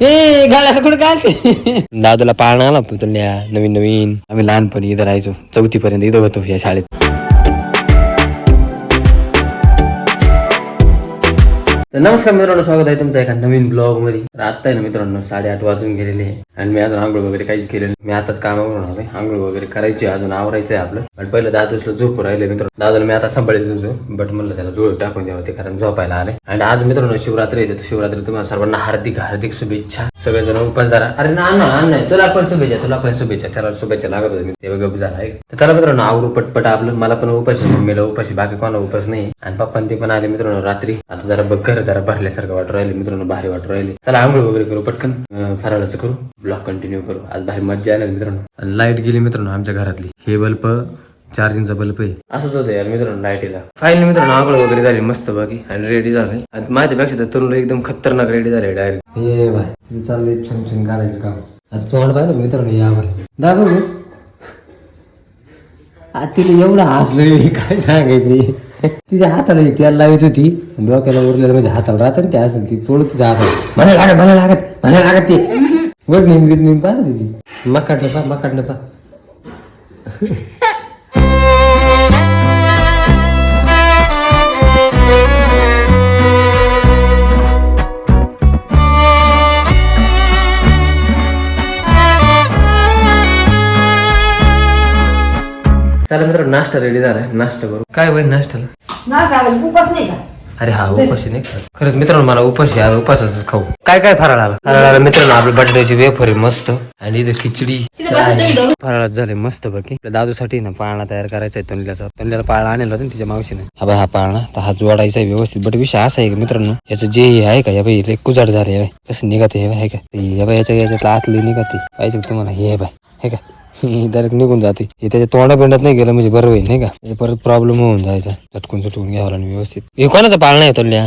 ए गाड्या कुठे दादूला पाळणार आला पुतण्या नवीन नवीन. आम्ही लहानपणी इथं राहायचो चौथी पर्यंत इथं होतो या शाळेत. तर नमस्कार मित्रांनो स्वागत आहे तुमचा एका नवीन ब्लॉगमध्ये. तर आता आहे ना मित्रांनो साडेआठ वाजून गेलेले आहे. आणि मी अजून आंघोळ वगैरे काहीच केलेलं मी आताच कामावरून आलोय. आंघोळ वगैरे करायची अजून आवरायचं आहे आपलं. पण पहिलं दादूसला झोप राहिले मित्रांनो. दादूला मी आता सांभाळत होतो बट म्हणलं त्याला जुळ टाकून द्यावं ते कारण झोपायला आले आणि आज मित्रांनो शिवरात्री येते शिवरात्री तुम्हाला सर्वांना हार्दिक हार्दिक शुभेच्छा. सगळेजण उपास झाला अरे ना ना ना तुला पण शुभेच्छा तुला पण शुभेच्छा त्याला शुभेच्छा लागत होती. मी ते गप झाला आहे तर चला मित्रांनो आवरू पटपट आपलं. मला पण उपाशी मम्मीला उपाशी बाकी कोणाला उपास नाही. आणि पप्पा ते पण आले मित्रांनो रात्री. आता जरा बघ घर जरा भरल्यासारखं वाटू राहिले. मित्रांनो भारी वाटू राहिले. चला आंघोळ वगैरे करू पटकन. फराळाचं करू. ब्लॉग कंटिन्यू करू. आज भारी मज्जा आली मित्रांनो. लाइट गेली मित्रांनो आमच्या घरातली. हे बल्ब चार्जिंगचा बल्ब आहे. असंच होतं यार मित्रांनो लाईटीला फाईल मित्रांनो आंघोळ वगैरे झाली मस्त बाकी. आणि रेडी झालंय. आणि माझ्यापेक्षा तर तरुण एकदम खतरनाक रेडी झाले डायरेक्ट हे बाय तुझं चाललंय छुन छुन घालायचं काम. आता तोंड पाहिलं मित्रांनो यावर? दाखव तिला एवढं हसलं काय सांगायचं तिच्या हाताला तेल लावायची होती. डोक्याला उरलेलं म्हणजे हाताला राहतं ना ते असं ती तोडत तिच्या हाताला मला लागत मला लागत मला लागत ते. वर नेम गिट नेम पाहा तिची. मकाडनं पा मकाडनं पा चला मित्र नाश्ता रेडी झालाय. नाश्ता करू. काय होईल नाश्त्याला? उपास का? अरे हा उपाशी नाही खात. खरंच मित्रांनो मला उपाशी आज उपासाच खाऊ. काय काय फराळ आला? फराळ आला मित्रांनो आपल्या बटाट्याची वेफर आहे मस्त. आणि इथं खिचडी. फराळात झाले मस्त बाकी आपल्या दादूसाठी ना पाळणा तयार करायचा आहे तंडल्याचा तंडल्याला पाळणा आणला होता ना तिच्या मावशीने. हा बाई हा पाळणा. तर हा जोडायचा आहे व्यवस्थित बट विषय असा आहे का मित्रांनो याचं जे हे आहे का या बाई इथे कुजाड झाले बाई. कसं निघत हे आहे का ते या बाई याच्या याच्यातलं आतली निघते. पाहिजे का तुम्हाला? हे आहे बाय हे का डायरेक्ट निघून जाते. हे त्याच्या तोंडा बिंडात नाही गेलं म्हणजे बरं होईल नाही का? परत प्रॉब्लेम होऊन जायचा. चटकून चटकून घ्यावं लागेल व्यवस्थित. हे कोणाचा पाळणा आहे तोल्या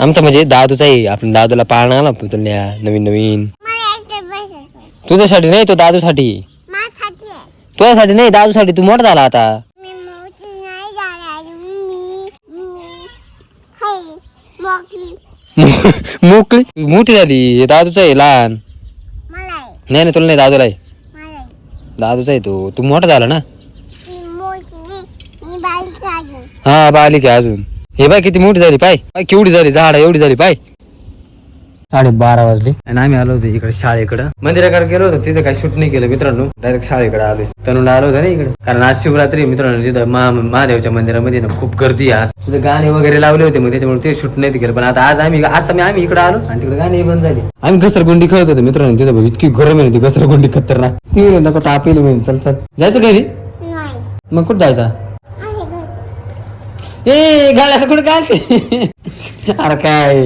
आमचा. म्हणजे दादूचा आहे. आपण दादूला पाळणा आला तुल्या नवीन नवीन. तुझ्यासाठी नाही तो दादूसाठी. तुझ्यासाठी नाही दादूसाठी. तू मोठा झाला आता. मोकळी. मोठी झाली. हे दादूचा आहे लहान. नाही नाही तुला नाही दादूला आहे. दादूचा आहे तो. तू मोठा झाला ना? हा बालिक आहे अजून. हे बाय किती मोठी झाली पाय. पाय केवढी झाली? झाड एवढी झाली पाय. साडे बारा वाजले. आणि आम्ही आलो होतो इकडे शाळेकडे. मंदिराकडे गेलो होतो तिथे काही शूट नाही केलं मित्रांनो. डायरेक्ट शाळेकडे आलो तनुला आलो होतो ना इकडे. कारण आज शिवरात्री मित्रांनो तिथं महा महादेवच्या मंदिरामध्ये ना खूप गर्दी आहे आज. तिथं गाणे वगैरे लावले होते मग त्याच्यामुळे ते शूट नाही केलं. पण आता आज आम्ही आता मी आम्ही इकडे आलो आणि तिकडे गाणे बंद झाले. आम्ही घसरगुंडी खेळत होतो मित्रांनो तिथं बघ, इतकी गरम आहे ना ती घसरगुंडी खतरनाक. ती नको ताप येईल म्हणे चल चल. जायचं घरी? मग कुठं जायचा? ए गाड्या कुठे काय अरे काय?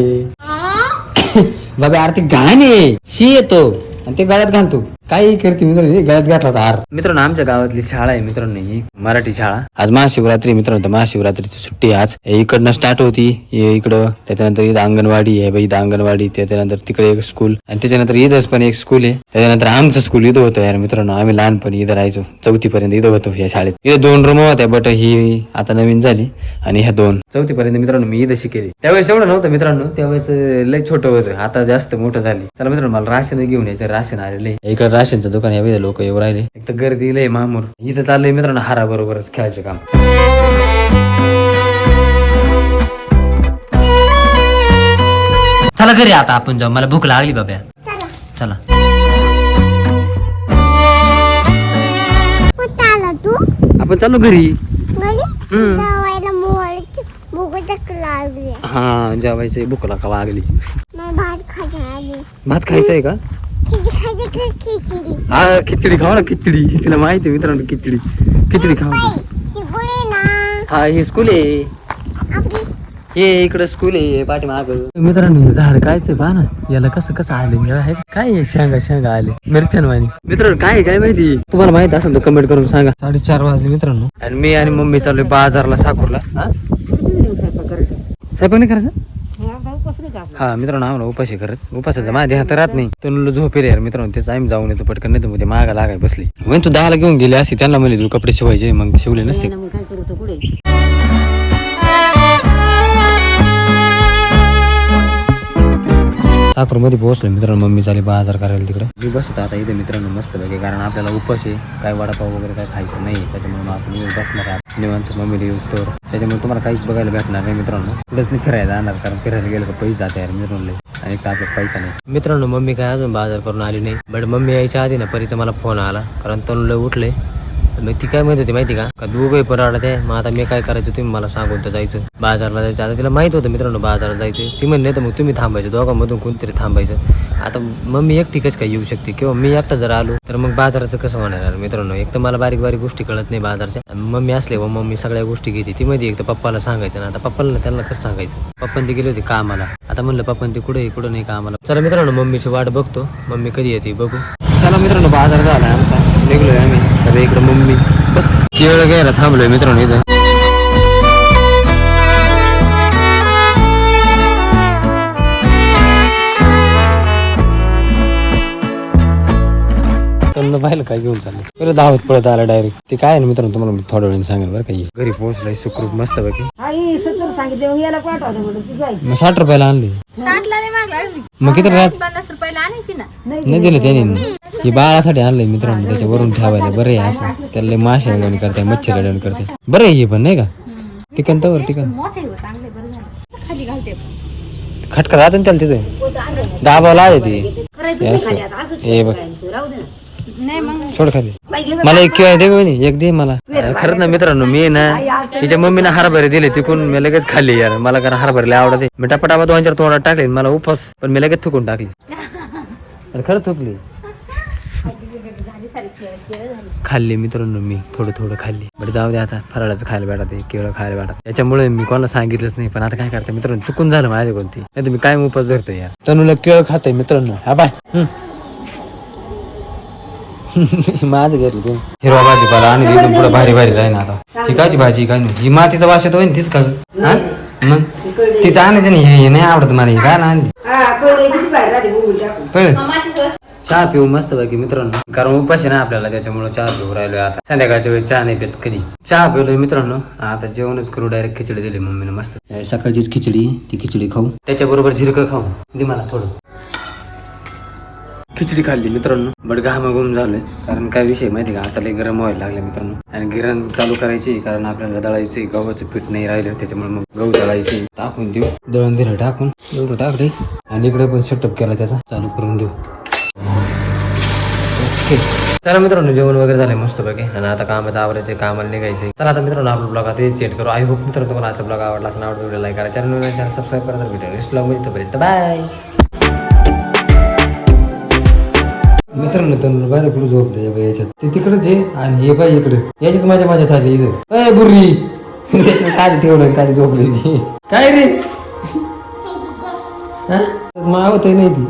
बाबा अरे ते गाणे शी येतो आणि ते गळ्यात घालतो काही करते मित्रांनो गळ्यात घातला होता हार. मित्रांनो आमच्या गावातली शाळा आहे मित्रांनो ही मराठी शाळा. आज महाशिवरात्री मित्रांनो तर महाशिवरात्रीची सुट्टी आज. हे इकडनं स्टार्ट होती इकडं त्याच्यानंतर इथं अंगणवाडी आहे बाई इथं अंगणवाडी त्याच्यानंतर तिकडे एक स्कूल आणि त्याच्यानंतर इथंच पण एक स्कूल आहे. त्याच्यानंतर आमचं स्कूल इथं होतं यार मित्रांनो आम्ही लहानपणी इथं राहायचो चौथी पर्यंत इथं होतो या शाळेत. इथं दोन रूम होत्या बट ही आता नवीन झाली आणि ह्या दोन. चौथी पर्यंत मित्रांनो मी इथं शिकेली. त्यावेळेस एवढं नव्हतं मित्रांनो त्यावेळेस लय छोटं होतं आता जास्त मोठं झाली. चला मित्रांनो मला राशन घेऊन यायचं राशन आलेलं इकडे राशनचं दुकान यावे लोक येऊ राहिले. एक तर गर्दी लय मामूर. इथं चाललंय मित्रांनो हारा बरोबरच खेळायचं काम. चला घरी आता आपण जाऊ. मला भूक लागली बाब्या. चला. कुठं आला तू? आपण चालू घरी. घरी? हम्म. जावायला मोहळ भूक लागली? हा जेवायचं भूक लागा लागली. मग भात खायला आली. भात खायचं आहे का? हा खिचडी खाऊ ना खिचडी तिला माहिती आहे मित्रांनो खिचडी खिचडी खाऊ हा हे स्कूल आहे आपली हे इकडं स्कूल आहे पाठीमाग मित्रांनो हे झाड कायच पहा ना याला कसं कसं आले हे आहे काय आहे? शेंगा शेंगा आले मिरचन वाणी मित्रांनो काय आहे, काय माहिती तुम्हाला माहीत असेल तर कमेंट करून सांगा साडेचार वाजले मित्रांनो आणि मी आणि मम्मी चाललोय बाजारला साकूरला हा? स्वयंपाक नाही करायचा हा मित्रांनो आम्हाला उपाशी खरंच. उपासाचा माझ्या हात राहत नाही. तर झोपेल यार. मित्रांनो त्याचं आम्ही जाऊन येतो पटकन नाही तर मध्ये मागा लागाय बसली. म्हणजे तू दहाला घेऊन गेली असे त्यांना म्हणले तू कपडे शिवायचे मग शिवले नसते. मग काय करू तो पुढे? साखरमध्ये पोहोचलो मित्रांनो मम्मी चाली बाजार करायला तिकडे. मी बसतो आता इथे मित्रांनो मस्त पैकी कारण आपल्याला उपास आहे. काय वडापाव वगैरे काय खायचं नाही त्याच्यामुळे मग आपण बसणार आहे. निवांत मम्मीला येऊस तर त्याच्यामुळे तुम्हाला काहीच बघायला भेटणार नाही मित्रांनो. कुठेच नाही फिरायला जाणार कारण फिरायला गेलं का पैसे जाते यार मित्रांनो लय. आणि एक तर आपल्याला पैसा नाही. मित्रांनो मम्मी काय अजून बाजार करून आली नाही. बट मम्मी यायच्या आधी ना परीचा मला फोन आला. कारण तरुण लय उठले. मग ती काय माहीत होती माहिती का? का दोघे पराडा आहे मग आता मी काय करायचं? तुम्ही मला सांगून तर जायचं. बाजारला जायचं. आता तिला माहीत होतं मित्रांनो बाजारात जायचं. ती म्हणले तर मग तुम्ही थांबायचं. दोघांमधून कोणतरी थांबायचं. आता मम्मी एकटी कसं काय येऊ शकते? किंवा मी एकटा जर आलो तर मग बाजाराचं कसं होणार मित्रांनो? एक तर मला बारीक बारीक गोष्टी कळत नाही बाजारच्या. मम्मी असले व मम्मी सगळ्या गोष्टी घेते. ती माहिती एक तर पप्पाला सांगायचं ना. आता पप्पाला त्यांना कसं सांगायचं? पप्पान ती गेले होते कामाला. आता म्हणलं पप्पान ते कुठे कुठं नाही कामाला? चला मित्रांनो मम्मीची वाट बघतो. मम्मी कधी येते बघू. चला मित्रांनो बाजार झाला आमचा. निघलोय आम्ही. तर इकडे मम्मी. बस. केळ घ्यायला थांबलोय मित्रांनो इथं. त्यांना पाहिलं काय घेऊन चाललं. बरं धावत पळत आला डायरेक्ट ते काय आहे ना मित्रांनो तुम्हाला मी थोड्या वेळाने सांगेल बरं काही घरी पोहोचलाय सुखरूप मस्त पैकी. आई सत्तर सांगितले. मग याला पाठवलं म्हणून तू जायचं मग साठ रुपयाला आणली. साठला नाही मागला मग किती राहत पन्नास रुपयाला आणायची ना. नाही दिलं त्याने. ही बाळासाठी आणलंय मित्रांनो त्याच्यावरून ठेवायला. बरं आहे असं. त्याला मासे अडवण करते मच्छर अडवण करते. बरं आहे हे पण नाही का? टिकन तर टिकन खटका राहतो ना त्याला तिथे. दाबावला आहे ती. हे बघ. मग सोड खाली. मला एक किंवा दे कोणी एक दे मला. खरंच ना मित्रांनो मी ना तिच्या मम्मीने हरभरे दिले तिकून मी लगेच खाल्ली यार. मला कारण हरभरे आवडते. मी टपाटापा दोन चार तोंडात टाकले मला उपवास पण मी लगेच थुकून टाकली. खरं थुकली. खाल्ली मित्रांनो मी थोडं थोडं खाल्ली. बरं जाऊ दे आता फराळाचं खायला भेटत आहे केळं खायला भेटत त्याच्यामुळे मी कोणाला सांगितलंच नाही पण आता काय करते मित्रांनो चुकून झालं माझ्या कोणती. नाही तर मी काय उपास धरतो यार. तनुला केळं खाते मित्रांनो हा बाय. माझं घेतलं तू हिरवा भाजीपाला आणि एकदम पुढे भारी भारी राही ना आता. ही काची भाजी काय नाही? ही मातीचा वास येतो तीच का हा? मग? तिचं आणायचं नाही हे- नाही आवडत मला ही काय आणली? हा चहा पिऊ मस्त पैकी मित्रांनो. कारण उपाशी ना आपल्याला त्याच्यामुळे चहा पिऊ राहिलोय आता. संध्याकाळच्या वेळेस चहा नाही पित कधी. चहा पिवलोय मित्रांनो. आता जेवणच करू डायरेक्ट खिचडी दिली मम्मीने मस्त. सकाळचीच खिचडी ती खिचडी खाऊ. त्याच्याबरोबर झिरकं खाऊ. दे मला थोडं. खिचडी खाल्ली मित्रांनो. बट घामाघूम झालोय. कारण काय विषय माहिती का? आता लय गरम व्हायला लागले मित्रांनो. आणि गिरण चालू करायची कारण आपल्याला दळायचे गव्हाचं पीठ नाही राहिलं त्याच्यामुळे मग गहू दळायचे. टाकून देऊ. दळण दिलं टाकून. एवढं टाकले आणि इकडे पण सेटअप केला त्याचा. चालू करून देऊ. ओके चला मित्रांनो जेवण वगैरे झालं मस्त पैकी आणि आता कामाचं आवरायचे कामाला निघायचे चला आता मित्रांनो आपला ब्लॉग आता सेट करू. आय होप मित्रांनो तुम्हाला आजचा ब्लॉग आवडला असं आवडतो व्हिडिओ लाईक करा. चॅनल चॅनल सबस्क्राईब करा. तर व्हिडिओ नेक्स्ट ब्लॉगमध्ये तोपर्यंत बाय मित्रांनो तर बाहेर कुठे झोपले? या बाई याच्यात. ते तिकडेच आहे आणि हे बाई इकडे. याच्यात माझ्या माझ्या झाली इथं. अय बुर्री! त्याच्यात काय ठेवलं काय झोपले काय रे? हा? मावत नाही ती.